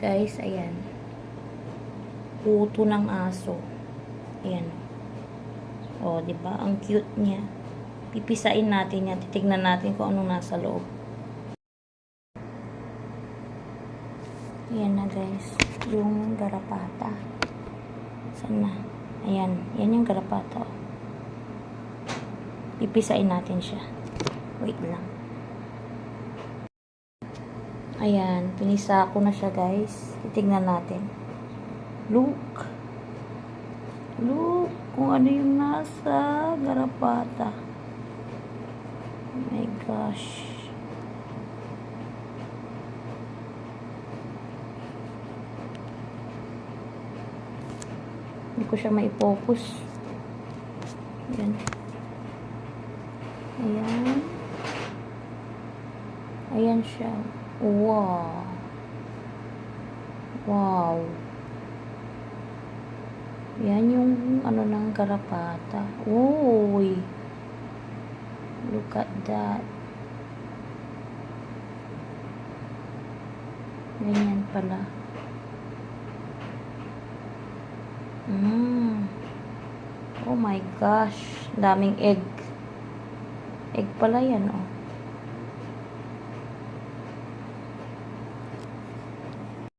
Guys, ayan. Puto ng aso. Ayan. O, ba? Ang cute niya. Pipisain natin yan. Titignan natin kung anong nasa loob. Ayan na guys. Yung garapata. Saan na? Ayan. Yan yung garapata. oh. Pipisain natin siya. Wait lang. Ayan. Pinisa ko na siya guys. Titignan natin. Look. Look. Kung ano yung nasa garapata. Oh my gosh. Hindi ko siya mai-focus. Ayan. Ayan. Ayan siya. Wow. Wow. Yan yung ano ng garapata. Uy. Look at that. Ganyan pala. Mm. Oh my gosh. Daming egg. Egg pala yan, oh.